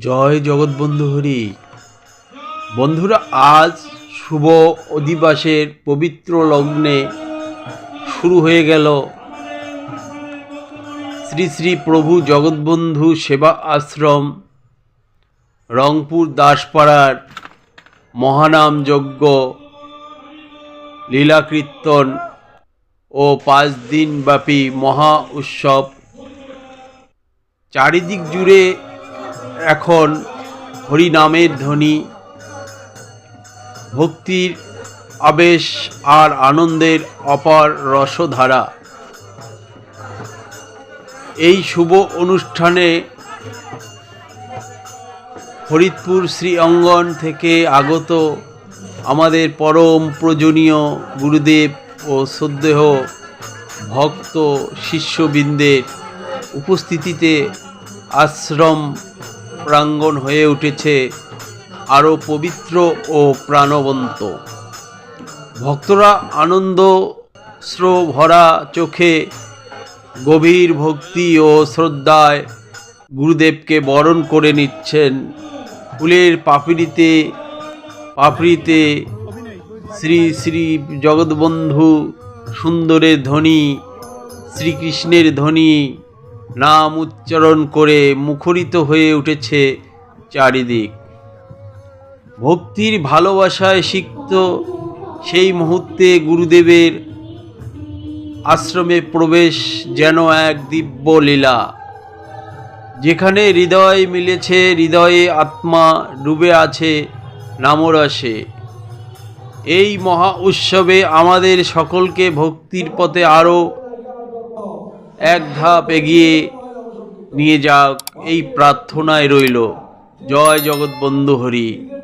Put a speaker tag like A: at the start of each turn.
A: জয় জগৎবন্ধু হরি। বন্ধুরা, আজ শুভ অধিবাসের পবিত্র লগ্নে শুরু হয়ে গেল শ্রী শ্রী প্রভু জগৎবন্ধু সেবা আশ্রম, রংপুর দাসপাড়ার মহানাম যজ্ঞ, লীলাকীর্তন ও পাঁচ দিনব্যাপী মহা উৎসব। চারিদিক জুড়ে এখন হরিনামের ধ্বনি, ভক্তির আবেশ আর আনন্দের অপার রসধারা। এই শুভ অনুষ্ঠানে ফরিদপুর শ্রী অঙ্গন থেকে আগত আমাদের পরম প্রয়োজনীয় গুরুদেব ও শ্রদ্ধেয় ভক্ত শিষ্যবৃন্দের উপস্থিতিতে আশ্রম প্রাঙ্গণ হয়ে উঠেছে আরও পবিত্র ও প্রাণবন্ত। ভক্তরা আনন্দ ভরা চোখে গভীর ভক্তি ও শ্রদ্ধায় গুরুদেবকে বরণ করে নিচ্ছেন। ফুলের পাপড়িতে পাপড়িতে শ্রী শ্রী জগৎবন্ধু সুন্দরের ধ্বনি, শ্রীকৃষ্ণের ধ্বনি নাম উচ্চারণ করে মুখরিত হয়ে উঠেছে চারিদিক। ভক্তির ভালোবাসায় সিক্ত সেই মুহূর্তে গুরুদেবের আশ্রমে প্রবেশ যেন এক দিব্য লীলা। যেখানে হৃদয় মিলেছে, হৃদয়ে আত্মা ডুবে আছে নামরসে। এই মহা উৎসবে আমাদের সকলকে ভক্তির পথে আরও এক ধাপ এগিয়ে নিয়ে যাক এই প্রার্থনায় রইল। জয় জগৎ বন্ধু হরি।